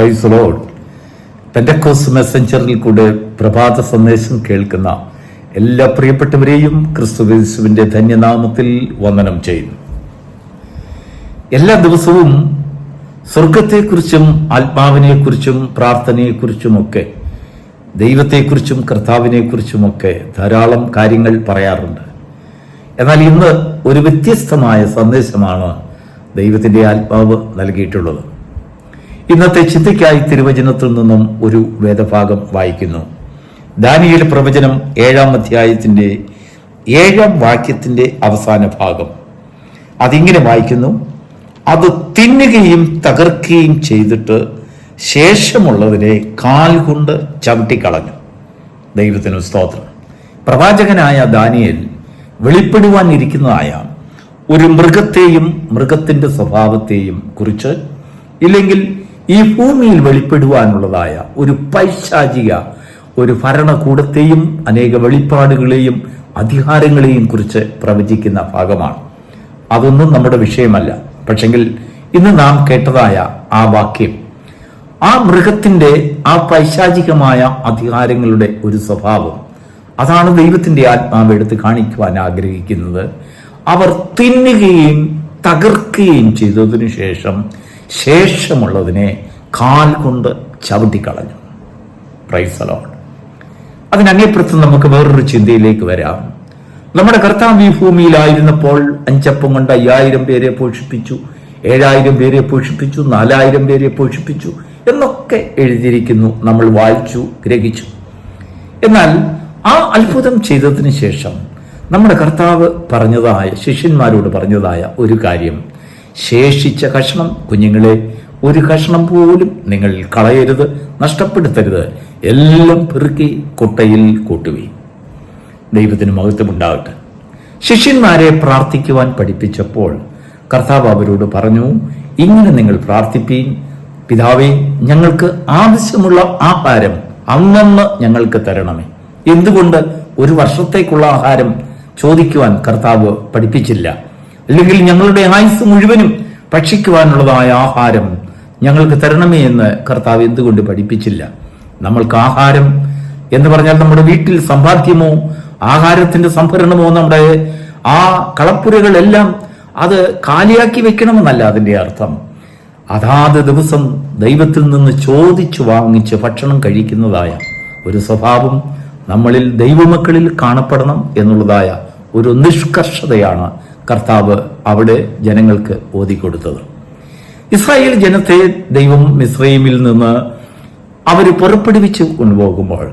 Price load Pentecost മെസ്സഞ്ചറിൽ കൂടെ പ്രഭാത സന്ദേശം കേൾക്കുന്ന എല്ലാ പ്രിയപ്പെട്ടവരെയും ക്രിസ്തുവേശുവിന്റെ ധന്യനാമത്തിൽ വന്ദനം ചെയ്യുന്നു. എല്ലാ ദിവസവും സ്വർഗത്തെക്കുറിച്ചും ആത്മാവിനെക്കുറിച്ചും പ്രാർത്ഥനയെക്കുറിച്ചുമൊക്കെ ദൈവത്തെക്കുറിച്ചും കർത്താവിനെക്കുറിച്ചുമൊക്കെ ധാരാളം കാര്യങ്ങൾ പറയാറുണ്ട്. എന്നാൽ ഇന്ന് ഒരു വ്യത്യസ്തമായ സന്ദേശമാണ് ദൈവത്തിന്റെ ആത്മാവ് നൽകിയിട്ടുള്ളത്. ഇന്നത്തെ ചിന്തയ്ക്കായി തിരുവചനത്തിൽ നിന്നും ഒരു വേദഭാഗം വായിക്കുന്നു. ദാനിയൽ പ്രവചനം ഏഴാം അധ്യായത്തിന്റെ ഏഴാം വാക്യത്തിന്റെ അവസാന ഭാഗം. അതിങ്ങനെ വായിക്കുന്നു അത് തിന്നുകയും തകർക്കുകയും ചെയ്തിട്ട് ശേഷമുള്ളതിനെ കാൽ കൊണ്ട് ചവിട്ടിക്കളഞ്ഞു. ദൈവത്തിന് സ്തോത്രം. പ്രവാചകനായ ദാനിയൽ വെളിപ്പെടുവാൻ ഇരിക്കുന്നതായ ഒരു മൃഗത്തെയും മൃഗത്തിന്റെ സ്വഭാവത്തെയും കുറിച്ച് ഇല്ലെങ്കിൽ ഈ ഭൂമിയിൽ വെളിപ്പെടുവാനുള്ളതായ ഒരു പൈശാചിക ഒരു ഭരണകൂടത്തെയും അനേക വെളിപ്പാടുകളെയും അധികാരങ്ങളെയും കുറിച്ച് പ്രവചിക്കുന്ന ഭാഗമാണ്. അതൊന്നും നമ്മുടെ വിഷയമല്ല. പക്ഷെങ്കിൽ ഇന്ന് നാം കേട്ടതായ ആ വാക്യം ആ മൃഗത്തിന്റെ ആ പൈശാചികമായ അധികാരങ്ങളുടെ ഒരു സ്വഭാവം അതാണ് ദൈവത്തിന്റെ ആത്മാവ് എടുത്ത് കാണിക്കുവാൻ ആഗ്രഹിക്കുന്നത്. അവർ തിന്നുകയും തകർക്കുകയും ചെയ്തതിനു ശേഷം ശേഷമുള്ളതിനെ കാൽ കൊണ്ട് ചവിട്ടിക്കളഞ്ഞു. പ്രൈസലോൺ അതിനങ്ങേപ്പുറത്ത് നമുക്ക് വേറൊരു ചിന്തയിലേക്ക് വരാം. നമ്മുടെ കർത്താവ് ഈ ഭൂമിയിലായിരുന്നപ്പോൾ അഞ്ചപ്പം കൊണ്ട് അയ്യായിരം പേരെ പോഷിപ്പിച്ചു ഏഴായിരം പേരെ പോഷിപ്പിച്ചു നാലായിരം പേരെ പോഷിപ്പിച്ചു എന്നൊക്കെ എഴുതിയിരിക്കുന്നു. നമ്മൾ വായിച്ചു ഗ്രഹിച്ചു. എന്നാൽ ആ അത്ഭുതം ചെയ്തതിന് ശേഷം നമ്മുടെ കർത്താവ് പറഞ്ഞതായ ശിഷ്യന്മാരോട് പറഞ്ഞതായ ഒരു കാര്യം. ശേഷിച്ച കഷ്ണം കുഞ്ഞുങ്ങളെ ഒരു കഷ്ണം പോലും നിങ്ങൾ കളയരുത് നഷ്ടപ്പെടുത്തരുത്. എല്ലാം പെറുക്കി കൊട്ടയിൽ കൂട്ടുവി. ദൈവത്തിന് മഹത്വമുണ്ടാകട്ടെ. ശിഷ്യന്മാരെ പ്രാർത്ഥിക്കുവാൻ പഠിപ്പിച്ചപ്പോൾ കർത്താവ് അവരോട് പറഞ്ഞു ഇങ്ങനെ നിങ്ങൾ പ്രാർത്ഥിപ്പീൻ. പിതാവേ ഞങ്ങൾക്ക് ആവശ്യമുള്ള ആഹാരം അന്നന്ന് ഞങ്ങൾക്ക് തരണമേ. എന്തുകൊണ്ട് ഒരു വർഷത്തേക്കുള്ള ആഹാരം ചോദിക്കുവാൻ കർത്താവ് പഠിപ്പിച്ചില്ല? അല്ലെങ്കിൽ ഞങ്ങളുടെ ആയുസ് മുഴുവനും ഭക്ഷിക്കുവാനുള്ളതായ ആഹാരം ഞങ്ങൾക്ക് തരണമേ എന്ന് കർത്താവ് എന്തുകൊണ്ട് പഠിപ്പിച്ചില്ല? നമ്മൾക്ക് ആഹാരം എന്ന് പറഞ്ഞാൽ നമ്മുടെ വീട്ടിൽ സമ്പാദ്യമോ ആഹാരത്തിന്റെ സംഭരണമോ നമ്മുടെ ആ കളപ്പുരകളെല്ലാം അത് കാലിയാക്കി വെക്കണമെന്നല്ല അതിന്റെ അർത്ഥം. അതാത് ദിവസം ദൈവത്തിൽ നിന്ന് ചോദിച്ചു വാങ്ങിച്ച് ഭക്ഷണം കഴിക്കുന്നതായ ഒരു സ്വഭാവം നമ്മളിൽ ദൈവമക്കളിൽ കാണപ്പെടണം എന്നുള്ളതായ ഒരു നിഷ്കർഷതയാണ് കർത്താവ് അവിടെ ജനങ്ങൾക്ക് ഓതിക്കൊടുത്തത്. ഇസ്രായേൽ ജനത്തെ ദൈവം മിസ്രൈമിൽ നിന്ന് അവർ പുറപ്പെടുവിച്ച് കൊണ്ടുപോകുമ്പോൾ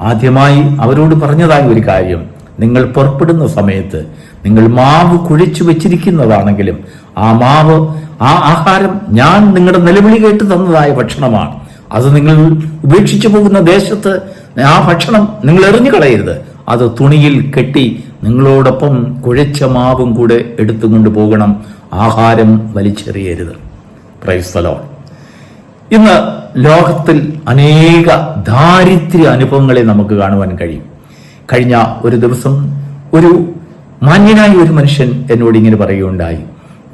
ആദ്യമായി അവരോട് പറഞ്ഞതായ ഒരു കാര്യം നിങ്ങൾ പുറപ്പെടുന്ന സമയത്ത് നിങ്ങൾ മാവ് കുഴിച്ചു വെച്ചിരിക്കുന്നതാണെങ്കിലും ആ മാവ് ആ ആഹാരം ഞാൻ നിങ്ങളുടെ നിലവിളി കേട്ട് തന്നതായ ഭക്ഷണമാണ്. അത് നിങ്ങൾ ഉപേക്ഷിച്ചു പോകുന്ന ദേശത്ത് ആ ഭക്ഷണം നിങ്ങൾ എറിഞ്ഞു കളയരുത് അത് തുണിയിൽ കെട്ടി നിങ്ങളോടൊപ്പം കുഴച്ച മാവും കൂടെ എടുത്തുകൊണ്ട് പോകണം. ആഹാരം വലിച്ചെറിയരുത്. ക്രൈസ്തലോ ഇന്ന് ലോകത്തിൽ അനേക ദാരിദ്ര്യ അനുഭവങ്ങളെ നമുക്ക് കാണുവാൻ കഴിയും. കഴിഞ്ഞ ഒരു ദിവസം ഒരു മാന്യനായ ഒരു മനുഷ്യൻ എന്നോട് ഇങ്ങനെ പറയുകയുണ്ടായി.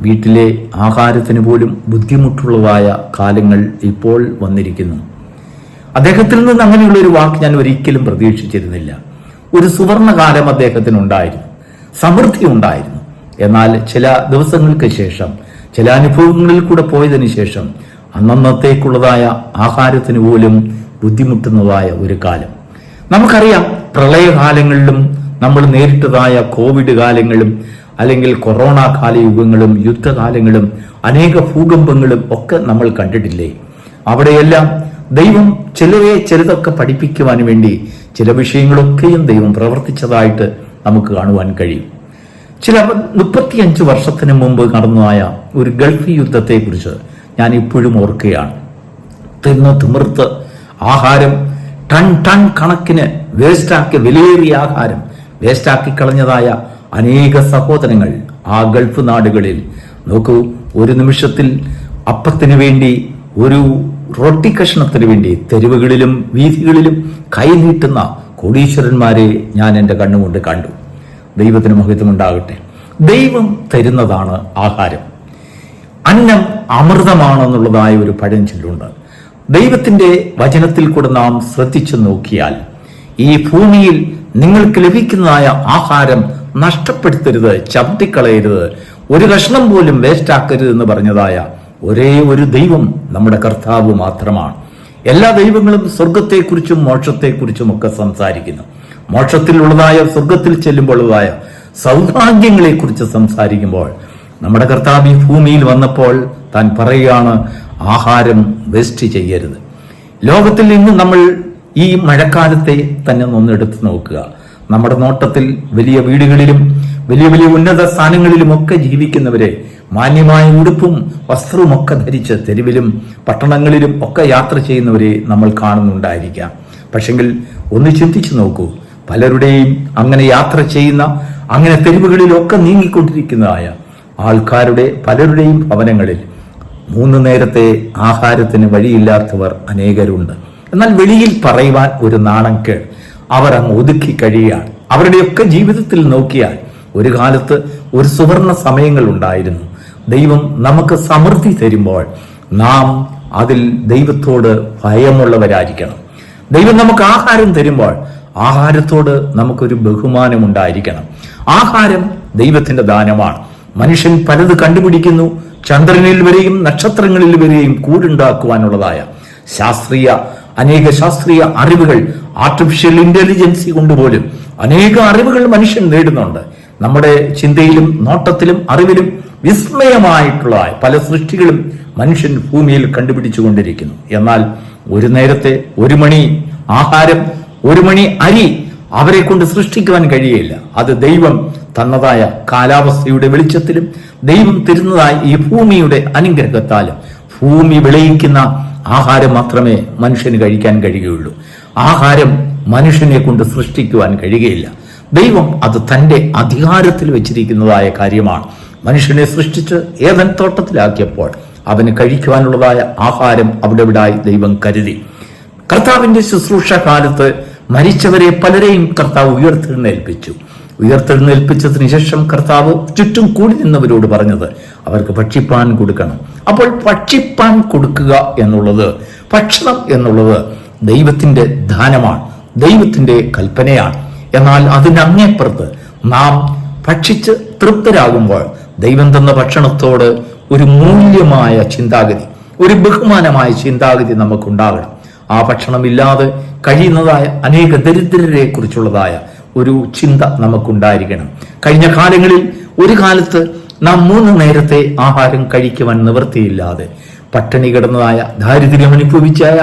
വീട്ടിലെ ആഹാരത്തിന് പോലും ബുദ്ധിമുട്ടുള്ളതായ കാലങ്ങൾ ഇപ്പോൾ വന്നിരിക്കുന്നു. അദ്ദേഹത്തിൽ നിന്ന് അങ്ങനെയുള്ള ഒരു വാക്ക് ഞാൻ ഒരിക്കലും പ്രതീക്ഷിച്ചിരുന്നില്ല. ഒരു സുവർണകാലം അദ്ദേഹത്തിന് ഉണ്ടായിരുന്നു സമൃദ്ധി ഉണ്ടായിരുന്നു. എന്നാൽ ചില ദിവസങ്ങൾക്ക് ശേഷം ചില അനുഭവങ്ങളിൽ കൂടെ പോയതിനു ശേഷം അന്നന്നത്തേക്കുള്ളതായ ആഹാരത്തിന് പോലും ബുദ്ധിമുട്ടുന്നതായ ഒരു കാലം. നമുക്കറിയാം പ്രളയകാലങ്ങളിലും നമ്മൾ നേരിട്ടതായ കോവിഡ് കാലങ്ങളും അല്ലെങ്കിൽ കൊറോണ കാലയുഗങ്ങളും യുദ്ധകാലങ്ങളും അനേക ഭൂകമ്പങ്ങളും ഒക്കെ നമ്മൾ കണ്ടിട്ടില്ലേ? അവിടെയെല്ലാം ദൈവം ചിലരെ ചിലതൊക്കെ പഠിപ്പിക്കുവാൻ വേണ്ടി ചില വിഷയങ്ങളൊക്കെയും ദൈവം പ്രവർത്തിച്ചതായിട്ട് നമുക്ക് കാണുവാൻ കഴിയും. ചില മുപ്പത്തിയഞ്ച് വർഷത്തിന് മുമ്പ് നടന്നതായ ഒരു ഗൾഫ് യുദ്ധത്തെക്കുറിച്ച് ഞാൻ ഇപ്പോഴും ഓർക്കുകയാണ്. തിന്ന് തിമിർത്ത് ആഹാരം ടൺ ടൺ കണക്കിന് വേസ്റ്റാക്കി വിലയേറിയ ആഹാരം വേസ്റ്റാക്കി കളഞ്ഞതായ അനേക സഹോദരങ്ങൾ ആ ഗൾഫ് നാടുകളിൽ. നോക്കൂ ഒരു നിമിഷത്തിൽ അപ്പത്തിന് വേണ്ടി ഒരു റൊട്ടി കഷ്ണത്തിന് വേണ്ടി തെരുവുകളിലും വീഥികളിലും കൈനീട്ടുന്ന കോടീശ്വരന്മാരെ ഞാൻ എന്റെ കണ്ണുകൊണ്ട് കണ്ടു. ദൈവത്തിന് മഹത്വമുണ്ടാകട്ടെ. ദൈവം തരുന്നതാണ് ആഹാരം. അന്നം അമൃതമാണെന്നുള്ളതായ ഒരു പഴഞ്ചൊല്ലുണ്ട്. ദൈവത്തിന്റെ വചനത്തിൽ കൂടെ നാം ശ്രദ്ധിച്ചു നോക്കിയാൽ ഈ ഭൂമിയിൽ നിങ്ങൾക്ക് ലഭിക്കുന്നതായ ആഹാരം നഷ്ടപ്പെടുത്തരുത് ചവിട്ടിക്കളയരുത് ഒരു കഷ്ണം പോലും വേസ്റ്റ് ആക്കരുത് എന്ന് പറഞ്ഞതായ ഒരേ ഒരു ദൈവം നമ്മുടെ കർത്താവ് മാത്രമാണ്. എല്ലാ ദൈവങ്ങളും സ്വർഗത്തെക്കുറിച്ചും മോക്ഷത്തെക്കുറിച്ചും ഒക്കെ സംസാരിക്കുന്നു. മോക്ഷത്തിലുള്ളതായ സ്വർഗത്തിൽ ചെല്ലുമ്പോഴുള്ളതായ സൗഭാഗ്യങ്ങളെക്കുറിച്ച് സംസാരിക്കുമ്പോൾ നമ്മുടെ കർത്താവ് ഈ ഭൂമിയിൽ വന്നപ്പോൾ താൻ പറയുകയാണ് ആഹാരം വേസ്റ്റ് ചെയ്യരുത്. ലോകത്തിൽ നിന്ന് നമ്മൾ ഈ മഴക്കാലത്തെ തന്നെ ഒന്ന് നോക്കുക. നമ്മുടെ നോട്ടത്തിൽ വലിയ വീടുകളിലും വലിയ വലിയ ഉന്നത സ്ഥാനങ്ങളിലുമൊക്കെ ജീവിക്കുന്നവരെ മാന്യമായ ഉടുപ്പും വസ്ത്രവും ഒക്കെ ധരിച്ച് തെരുവിലും പട്ടണങ്ങളിലും ഒക്കെ യാത്ര ചെയ്യുന്നവരെ നമ്മൾ കാണുന്നുണ്ടായിരിക്കാം. പക്ഷെങ്കിൽ ഒന്ന് ചിന്തിച്ചു നോക്കൂ. പലരുടെയും അങ്ങനെ യാത്ര ചെയ്യുന്ന അങ്ങനെ തെരുവുകളിലൊക്കെ നീങ്ങിക്കൊണ്ടിരിക്കുന്നതായ ആൾക്കാരുടെ പലരുടെയും ഭവനങ്ങളിൽ മൂന്ന് നേരത്തെ ആഹാരത്തിന് വഴിയില്ലാത്തവർ അനേകരുണ്ട്. എന്നാൽ വെളിയിൽ പറയുവാൻ ഒരു നാണക്കേട് അവർ അങ്ങ് ഒതുക്കി കഴിയുകയാണ്. അവരുടെയൊക്കെ ജീവിതത്തിൽ നോക്കിയാൽ ഒരു കാലത്ത് ഒരു സുവർണ സമയങ്ങൾ ഉണ്ടായിരുന്നു. ദൈവം നമുക്ക് സമൃദ്ധി തരുമ്പോൾ നാം അതിൽ ദൈവത്തോട് ഭയമുള്ളവരായിരിക്കണം. ദൈവം നമുക്ക് ആഹാരം തരുമ്പോൾ ആഹാരത്തോട് നമുക്കൊരു ബഹുമാനം ഉണ്ടായിരിക്കണം ആഹാരം ദൈവത്തിന്റെ ദാനമാണ്. മനുഷ്യൻ പലത് കണ്ടുപിടിക്കുന്നു. ചന്ദ്രനിൽ വരെയും നക്ഷത്രങ്ങളിൽ വരെയും കൂടുണ്ടാക്കുവാനുള്ളതായ ശാസ്ത്രീയ അനേക ശാസ്ത്രീയ അറിവുകൾ ആർട്ടിഫിഷ്യൽ ഇന്റലിജൻസി കൊണ്ടുപോലും അനേക അറിവുകൾ മനുഷ്യൻ നേടുന്നുണ്ട്. നമ്മുടെ ചിന്തയിലും നോട്ടത്തിലും അറിവിലും വിസ്മയമായിട്ടുള്ള പല സൃഷ്ടികളും മനുഷ്യൻ ഭൂമിയിൽ കണ്ടുപിടിച്ചുകൊണ്ടിരിക്കുന്നു. എന്നാൽ ഒരു നേരത്തെ ഒരു മണി ആഹാരം ഒരു മണി അരി അവരെ കൊണ്ട് സൃഷ്ടിക്കുവാൻ കഴിയില്ല അത് ദൈവം തന്നതായ കാലാവസ്ഥയുടെ വെളിച്ചത്തിലും ദൈവം തരുന്നതായ ഈ ഭൂമിയുടെ അനുഗ്രഹത്താലും ഭൂമി വിളയിക്കുന്ന ആഹാരം മാത്രമേ മനുഷ്യന് കഴിക്കാൻ കഴിയുകയുള്ളൂ. ആഹാരം മനുഷ്യനെ കൊണ്ട് സൃഷ്ടിക്കുവാൻ കഴിയുകയില്ല. ദൈവം അത് തന്റെ അധികാരത്തിൽ വെച്ചിരിക്കുന്നതായ കാര്യമാണ്. മനുഷ്യനെ സൃഷ്ടിച്ച് ഏതൻ തോട്ടത്തിലാക്കിയപ്പോൾ അവന് കഴിക്കുവാനുള്ളതായ ആഹാരം അവിടെ ഇവിടായി ദൈവം കരുതി. കർത്താവിന്റെ ശുശ്രൂഷ കാലത്ത് മരിച്ചവരെ പലരെയും കർത്താവ് ഉയർത്തെഴുന്നേൽപ്പിച്ചു. ഉയർത്തെഴുന്നേൽപ്പിച്ചതിന് ശേഷം കർത്താവ് ചുറ്റും കൂടി നിന്നവരോട് പറഞ്ഞത് അവർക്ക് ഭക്ഷിപ്പാൻ കൊടുക്കണം. അപ്പോൾ ഭക്ഷിപ്പാൻ കൊടുക്കുക എന്നുള്ളത് ഭക്ഷണം എന്നുള്ളത് ദൈവത്തിന്റെ ദാനമാണ് ദൈവത്തിന്റെ കൽപ്പനയാണ്. എന്നാൽ അതിനങ്ങേപ്പുറത്ത് നാം ഭക്ഷിച്ച് തൃപ്തരാകുമ്പോൾ ദൈവം തന്ന ഭക്ഷണത്തോട് ഒരു മൂല്യമായ ചിന്താഗതി ഒരു ബഹുമാനമായ ചിന്താഗതി നമുക്കുണ്ടാകണം ആ ഭക്ഷണമില്ലാതെ കഴിയുന്നതായ അനേക ദരിദ്രരെ കുറിച്ചുള്ളതായ ഒരു ചിന്ത നമുക്കുണ്ടായിരിക്കണം. കഴിഞ്ഞ കാലങ്ങളിൽ ഒരു കാലത്ത് നാം മൂന്ന് നേരത്തെ ആഹാരം കഴിക്കുവാൻ നിവൃത്തിയില്ലാതെ പട്ടിണി കിടന്നതായ ദാരിദ്ര്യം അനുഭവിച്ചായ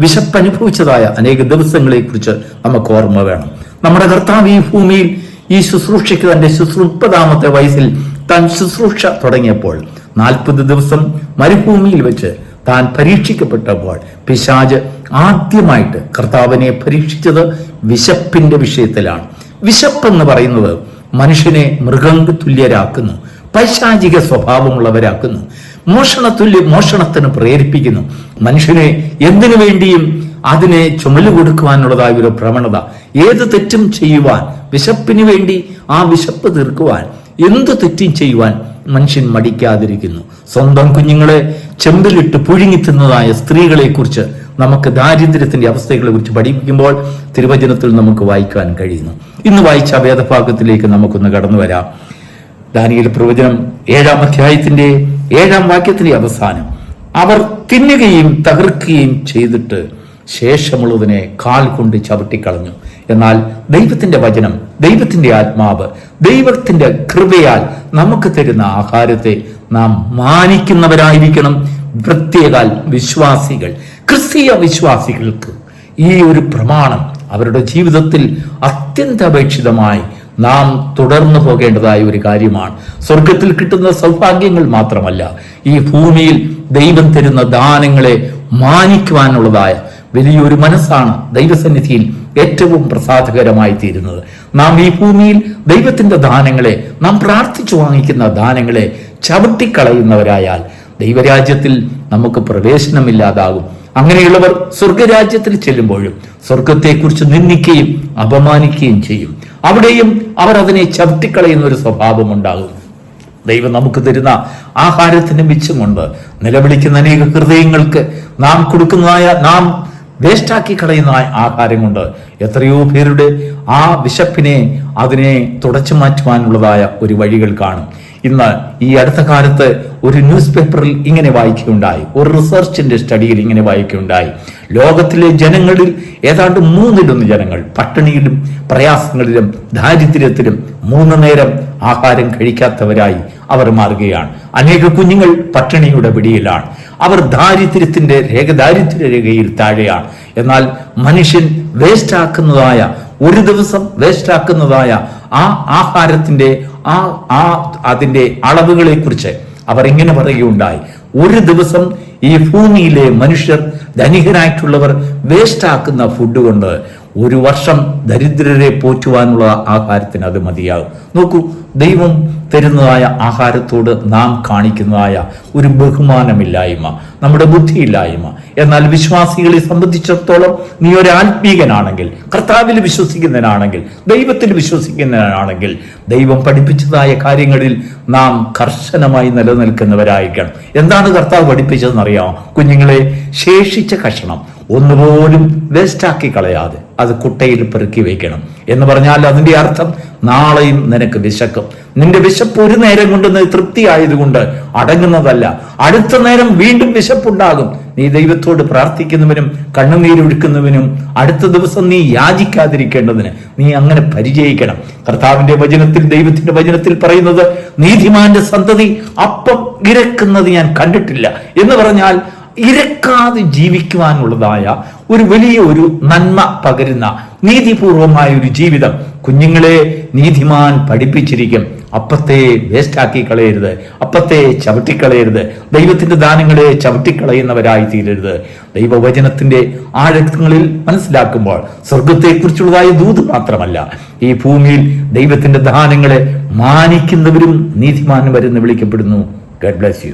വിശപ്പ് അനുഭവിച്ചതായ അനേക ദിവസങ്ങളെ കുറിച്ച് നമുക്ക് ഓർമ്മ വേണം. നമ്മുടെ കർത്താവ് ഈ ഭൂമിയിൽ ഈ ശുശ്രൂഷയ്ക്ക് തന്റെ ശുശ്രൂപ്പതാമത്തെ വയസ്സിൽ താൻ ശുശ്രൂഷ തുടങ്ങിയപ്പോൾ നാൽപ്പത് ദിവസം മരുഭൂമിയിൽ വെച്ച് താൻ പരീക്ഷിക്കപ്പെട്ടപ്പോൾ പിശാജ് ആദ്യമായിട്ട് കർത്താവിനെ പരീക്ഷിച്ചത് വിശപ്പിന്റെ വിഷയത്തിലാണ്. വിശപ്പ് എന്ന് പറയുന്നത് മനുഷ്യനെ മൃഗം തുല്യരാക്കുന്നു പൈശാചിക സ്വഭാവമുള്ളവരാക്കുന്നു മോഷണ തുല്യ മോഷണത്തിന് പ്രേരിപ്പിക്കുന്നു. മനുഷ്യനെ എന്തിനു വേണ്ടിയും അതിനെ ചുമൽ കൊടുക്കുവാനുള്ളതായ ഒരു പ്രവണത ഏത് തെറ്റും ചെയ്യുവാൻ വിശപ്പിന് വേണ്ടി ആ വിശപ്പ് തീർക്കുവാൻ എന്ത് തെറ്റും ചെയ്യുവാൻ മനുഷ്യൻ മടിക്കാതിരിക്കുന്നു. സ്വന്തം കുഞ്ഞുങ്ങളെ ചെമ്പിലിട്ട് പുഴുങ്ങി തിന്നതായ സ്ത്രീകളെ കുറിച്ച് നമുക്ക് ദാരിദ്ര്യത്തിന്റെ അവസ്ഥകളെ കുറിച്ച് പഠിപ്പിക്കുമ്പോൾ തിരുവചനത്തിൽ നമുക്ക് വായിക്കാൻ കഴിയുന്നു. ഇന്ന് വായിച്ച വേദഭാഗത്തിലേക്ക് നമുക്കൊന്ന് കടന്നു വരാം. ദാനിയുടെ പ്രവചനം ഏഴാം അധ്യായത്തിന്റെ ഏഴാം വാക്യത്തിന്റെ അവസാനം. അവർ തിന്നുകയും തകർക്കുകയും ചെയ്തിട്ട് ശേഷമുള്ളതിനെ കാൽ കൊണ്ട് ചവിട്ടിക്കളഞ്ഞു. എന്നാൽ ദൈവത്തിന്റെ വചനം ദൈവത്തിന്റെ ആത്മാവ് ദൈവത്തിന്റെ കൃപയാൽ നമുക്ക് തരുന്ന ആഹാരത്തെ നാം മാനിക്കുന്നവരായിരിക്കണം പ്രത്യേകാൽ വിശ്വാസികൾ ക്രിസ്തീയ വിശ്വാസികൾക്ക്. ഈ ഒരു പ്രമാണം അവരുടെ ജീവിതത്തിൽ അത്യന്താപേക്ഷിതമായി നാം തുടർന്നു പോകേണ്ടതായ ഒരു കാര്യമാണ്. സ്വർഗത്തിൽ കിട്ടുന്ന സൗഭാഗ്യങ്ങൾ മാത്രമല്ല ഈ ഭൂമിയിൽ ദൈവം തരുന്ന ദാനങ്ങളെ മാനിക്കുവാനുള്ളതായ വലിയൊരു മനസ്സാണ് ദൈവസന്നിധിയിൽ ഏറ്റവും പ്രസാദകരമായി തീരുന്നത്. നാം ഈ ഭൂമിയിൽ ദൈവത്തിന്റെ ദാനങ്ങളെ നാം പ്രാർത്ഥിച്ചു വാങ്ങിക്കുന്ന ദാനങ്ങളെ ചവിട്ടിക്കളയുന്നവരായാൽ ദൈവരാജ്യത്തിൽ നമുക്ക് പ്രവേശനമില്ലാതാകും അങ്ങനെയുള്ളവർ സ്വർഗരാജ്യത്തിൽ ചെല്ലുമ്പോഴും സ്വർഗത്തെക്കുറിച്ച് നിന്ദിക്കുകയും അപമാനിക്കുകയും ചെയ്യും. അവിടെയും അവർ അതിനെ ചവിട്ടിക്കളയുന്ന ഒരു സ്വഭാവം ഉണ്ടാകും. ദൈവം നമുക്ക് തരുന്ന ആഹാരത്തിന് മിച്ചമുണ്ട് നിലവിളിക്കുന്ന അനേക ഹൃദയങ്ങൾക്ക് നാം കൊടുക്കുന്നതായ നാം വേസ്റ്റാക്കി കളയുന്ന ആഹാരം കൊണ്ട് എത്രയോ പേരുടെ ആ വിശപ്പിനെ അതിനെ തുടച്ചു മാറ്റുവാനുള്ളതായ ഒരു വഴികൾ കാണും. ഇന്ന് ഈ അടുത്ത കാലത്ത് ഒരു ന്യൂസ് പേപ്പറിൽ ഇങ്ങനെ വായിക്കുകയുണ്ടായി. ഒരു റിസർച്ചിന്റെ സ്റ്റഡിയിൽ ഇങ്ങനെ വായിക്കുകയുണ്ടായി. ലോകത്തിലെ ജനങ്ങളിൽ ഏതാണ്ട് മൂന്നിലൊന്ന് ജനങ്ങൾ പട്ടിണിയിലും പ്രയാസങ്ങളിലും ദാരിദ്ര്യത്തിലും മൂന്ന് നേരം ആഹാരം കഴിക്കാത്തവരായി അവർ മാറുകയാണ്. അനേക കുഞ്ഞുങ്ങൾ പട്ടിണിയുടെ പിടിയിലാണ്. അവർ ദാരിദ്ര്യത്തിന്റെ രേഖ ദാരിദ്ര്യ രേഖയിൽ താഴെയാണ്. എന്നാൽ മനുഷ്യൻ വേസ്റ്റാക്കുന്നതായ ഒരു ദിവസം വേസ്റ്റാക്കുന്നതായ ആ ആഹാരത്തിന്റെ ആ ആ അതിന്റെ അളവുകളെ കുറിച്ച് അവർ ഇങ്ങനെ പറയുകയുണ്ടായി. ഒരു ദിവസം ഈ ഭൂമിയിലെ മനുഷ്യർ ധനികരായിട്ടുള്ളവർ വേസ്റ്റാക്കുന്ന ഫുഡ് കൊണ്ട് ഒരു വർഷം ദരിദ്രരെ പോറ്റുവാനുള്ള ആഹാരത്തിന് അത് മതിയാകും. നോക്കൂ ദൈവം തരുന്നതായ ആഹാരത്തോട് നാം കാണിക്കുന്നതായ ഒരു ബഹുമാനമില്ലായ്മ നമ്മുടെ ബുദ്ധിയില്ലായ്മ. എന്നാൽ വിശ്വാസികളെ സംബന്ധിച്ചിടത്തോളം നീ ഒരു ആത്മീകനാണെങ്കിൽ കർത്താവിൽ വിശ്വസിക്കുന്നവനാണെങ്കിൽ ദൈവത്തിൽ വിശ്വസിക്കുന്നവനാണെങ്കിൽ ദൈവം പഠിപ്പിച്ചതായ കാര്യങ്ങളിൽ നാം കർശനമായി നിലനിൽക്കുന്നവരായിരിക്കണം. എന്താണ് കർത്താവ് പഠിപ്പിച്ചതെന്നറിയാമോ? കുഞ്ഞുങ്ങളെ ശേഷിച്ച കഷണം ഒന്നുപോലും വേസ്റ്റാക്കി കളയാതെ അത് കുട്ടയിൽ പെറുക്കി വെക്കണം എന്ന് പറഞ്ഞാൽ അതിന്റെ അർത്ഥം നാളെയും നിനക്ക് വിശക്കും. നിന്റെ വിശപ്പ് ഒരു നേരം കൊണ്ട് തൃപ്തിയായതുകൊണ്ട് അടങ്ങുന്നതല്ല. അടുത്ത നേരം വീണ്ടും വിശപ്പുണ്ടാകും. നീ ദൈവത്തോട് പ്രാർത്ഥിക്കുന്നവനും കണ്ണുനീരൊഴുക്കുന്നവനും അടുത്ത ദിവസം നീ യാചിക്കാതിരിക്കേണ്ടതിന് നീ അങ്ങനെ പരിചയിക്കണം. കർത്താവിന്റെ വചനത്തിൽ ദൈവത്തിന്റെ വചനത്തിൽ പറയുന്നത് നീതിമാന്റെ സന്തതി അപ്പം ഇരക്കുന്നത് ഞാൻ കണ്ടിട്ടില്ല. എന്ന് പറഞ്ഞാൽ ഇരക്കാതെ ജീവിക്കുവാനുള്ളതായ ഒരു വലിയ ഒരു നന്മ പകരുന്ന നീതിപൂർവമായ ഒരു ജീവിതം കുഞ്ഞുങ്ങളെ നീതിമാൻ പഠിപ്പിച്ചിരിക്കും. അപ്പത്തെ വേസ്റ്റാക്കി കളയരുത്. അപ്പത്തെ ചവിട്ടിക്കളയരുത്. ദൈവത്തിന്റെ ദാനങ്ങളെ ചവിട്ടിക്കളയുന്നവരായി തീരരുത്. ദൈവവചനത്തിന്റെ ആഴങ്ങളിൽ മനസ്സിലാക്കുമ്പോൾ സ്വർഗത്തെക്കുറിച്ചുള്ളതായ ദൂത് മാത്രമല്ല ഈ ഭൂമിയിൽ ദൈവത്തിന്റെ ദാനങ്ങളെ മാനിക്കുന്നവരും നീതിമാനും വരുന്ന് വിളിക്കപ്പെടുന്നു. Garh bless you